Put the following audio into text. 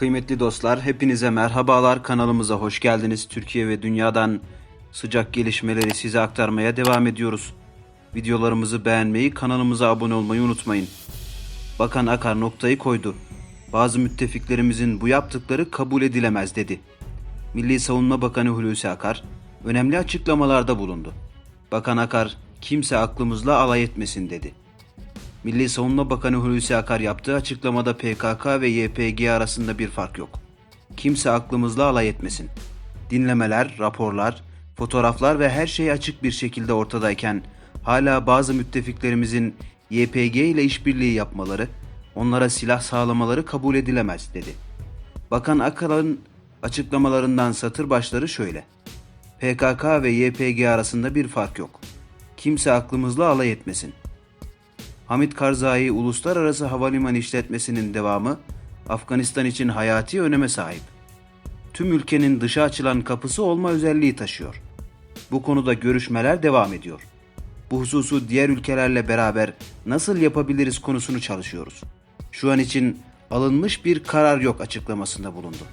Kıymetli dostlar, hepinize merhabalar. Kanalımıza hoş geldiniz. Türkiye ve dünyadan sıcak gelişmeleri size aktarmaya devam ediyoruz. Videolarımızı beğenmeyi, kanalımıza abone olmayı unutmayın. Bakan Akar noktayı koydu. Bazı müttefiklerimizin bu yaptıkları kabul edilemez dedi. Milli Savunma Bakanı Hulusi Akar önemli açıklamalarda bulundu. Bakan Akar kimse aklımızla alay etmesin dedi. Milli Savunma Bakanı Hulusi Akar yaptığı açıklamada PKK ve YPG arasında bir fark yok. Kimse aklımızla alay etmesin. Dinlemeler, raporlar, fotoğraflar ve her şey açık bir şekilde ortadayken hala bazı müttefiklerimizin YPG ile işbirliği yapmaları, onlara silah sağlamaları kabul edilemez dedi. Bakan Akar'ın açıklamalarından satır başları şöyle. PKK ve YPG arasında bir fark yok. Kimse aklımızla alay etmesin. Hamit Karzai Uluslararası Havalimanı işletmesinin devamı Afganistan için hayati öneme sahip. Tüm ülkenin dışa açılan kapısı olma özelliği taşıyor. Bu konuda görüşmeler devam ediyor. Bu hususu diğer ülkelerle beraber nasıl yapabiliriz konusunu çalışıyoruz. Şu an için alınmış bir karar yok açıklamasında bulundu.